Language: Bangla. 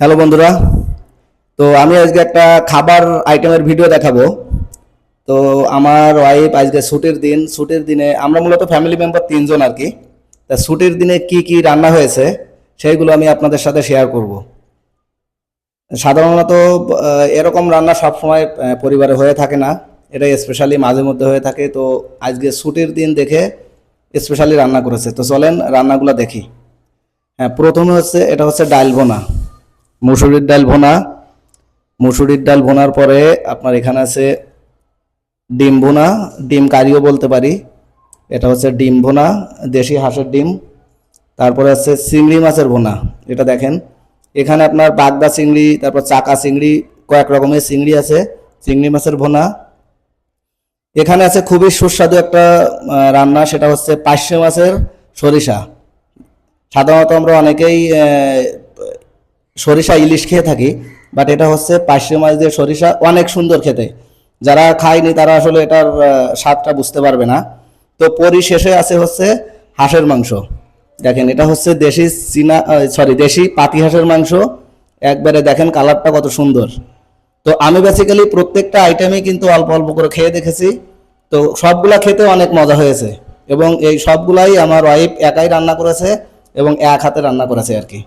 হ্যালো বন্ধুরা। তো আমি আজকে একটা খাবার আইটেমের ভিডিও দেখাবো। তো আমার ওয়াইফ আজকে ছুটির দিন, ছুটির দিনে আমরা মূলত ফ্যামিলি মেম্বার তিনজন আর কি তা ছুটির দিনে কি কি রান্না হয়েছে, সেইগুলো আমি আপনাদের সাথে শেয়ার করব। সাধারণত এরকম রান্না সবসময় পরিবারে হয়ে থাকে না। এটা স্পেশালি মাঝে মধ্যে হয়ে থাকে। তো আজকে ছুটির দিন দেখে স্পেশালি রান্না করেছে। তো চলেন রান্নাগুলো দেখি। হ্যাঁ প্রথমে হচ্ছে, এটা হচ্ছে ডাল ভোনা মুসুরির ডাল ভোনা। মুসুরির ডাল ভোনার পরে আপনার এখানে আছে ডিম ভোনা। ডিম কারিও বলতে পারি। এটা হচ্ছে ডিম ভোনা, দেশি হাঁসের ডিম। তারপরে হচ্ছে চিংড়ি মাছের ভোনা, এটা দেখেন। এখানে আপনার বাগদা চিংড়ি, তারপর চাকা চিংড়ি, কয়েক রকমের চিংড়ি আছে, চিংড়ি মাছের ভোনা। এখানে আছে খুবই সুস্বাদু একটা রান্না, সেটা হচ্ছে পার্শে মাছের সরিষা। সাধারণত আমরা অনেকেই সরিষা ইলিশ খেয়ে থাকি বাট এটা হচ্ছে পার্শে মাছ দিয়ে সরিষা অনেক সুন্দর খেতে। যারা খায়নি তারা আসলে এটার স্বাদটা বুঝতে পারবে না। তো পরিশেষে আছে হচ্ছে হাঁসের মাংস। দেখেন, এটা হচ্ছে দেশি চীনা সরি দেশি পাতি হাঁসের মাংস। একবারে দেখেন কালারটা কত সুন্দর। তো আমি বেসিক্যালি প্রত্যেকটা আইটেমই কিন্তু অল্প অল্প করে খেয়ে দেখেছি। তো সবগুলা খেতে অনেক মজা হয়েছে। এবং এই সবগুলাই আমার ওয়াইফ একাই রান্না করেছে এবং এক হাতে রান্না করেছে আর কি।